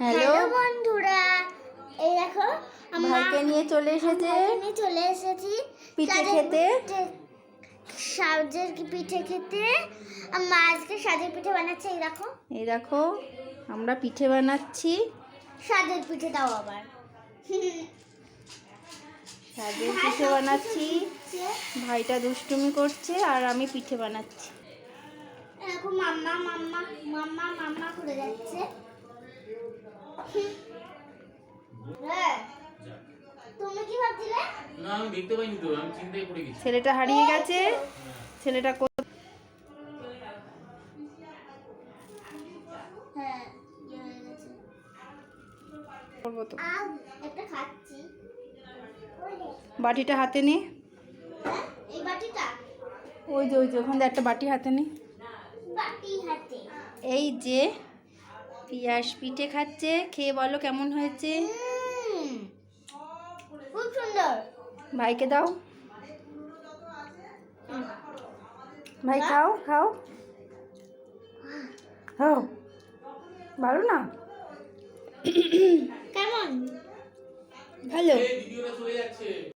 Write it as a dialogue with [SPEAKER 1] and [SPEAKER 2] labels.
[SPEAKER 1] Hello
[SPEAKER 2] বন্ধুরা এই দেখো আমার
[SPEAKER 1] ভাইকে নিয়ে চলে এসেছে।
[SPEAKER 2] নিয়ে চলে এসেছি।
[SPEAKER 1] পিঠে খেতে।
[SPEAKER 2] সাজের পিঠে খেতে? মা আজকে সাজের পিঠে বানাচ্ছে এই দেখো।
[SPEAKER 1] এই দেখো আমরা পিঠে বানাচ্ছি।
[SPEAKER 2] সাজের পিঠে দাও আবার।
[SPEAKER 1] সাজের পিঠে বানাচ্ছি। ভাইটা দুষ্টুমি করছে আর আমি পিঠে বানাচ্ছি।
[SPEAKER 2] এরকম মাম্মা মাম্মা মাম্মা মাম্মা করে যাচ্ছে।
[SPEAKER 1] ছেলেটা হারিয়ে গেছে। ছেলেটা
[SPEAKER 2] হ্যাঁ হয়ে
[SPEAKER 1] বাটিটা হাতে নে।
[SPEAKER 2] হ্যাঁ, এই বাটিটা?
[SPEAKER 1] ওই যে ওই যে ওখানে একটা বাটি হাতে নে।
[SPEAKER 2] বাটি হাতে।
[SPEAKER 1] এই যে পিয়াস পিঠে খাচ্ছে। খেয়ে বলো কেমন হয়েছে?
[SPEAKER 2] খুব সুন্দর।
[SPEAKER 1] ভাইকে দাও। ভাই খাও খাও। খাও ভালো না?
[SPEAKER 2] কেমন?
[SPEAKER 1] ভালো।
[SPEAKER 3] ভিডিওটা চলে যাচ্ছে।